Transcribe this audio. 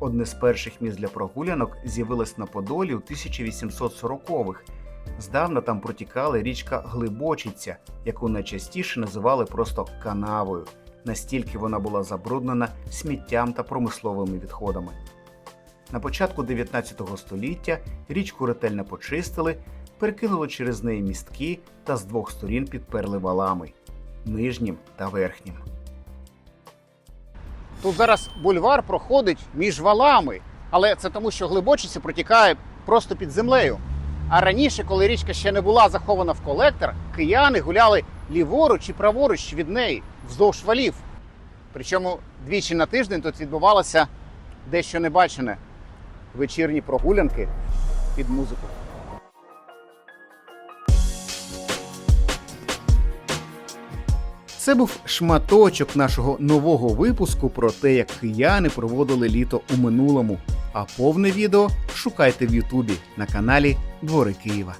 Одне з перших місць для прогулянок з'явилось на Подолі у 1840-х. Здавна там протікала річка Глибочиця, яку найчастіше називали просто канавою. Настільки вона була забруднена сміттям та промисловими відходами. На початку 19 століття річку ретельно почистили, перекинули через неї містки та з двох сторін підперли валами нижнім та верхнім. Тут зараз бульвар проходить між валами, але це тому, що глибочиця протікає просто під землею. А раніше, коли річка ще не була захована в колектор, кияни гуляли ліворуч і праворуч від неї вздовж валів. Причому двічі на тиждень тут відбувалося дещо небачене вечірні прогулянки під музику. Це був шматочок нашого нового випуску про те, як кияни проводили літо у минулому. А повне відео шукайте в Ютубі на каналі Двори Києва.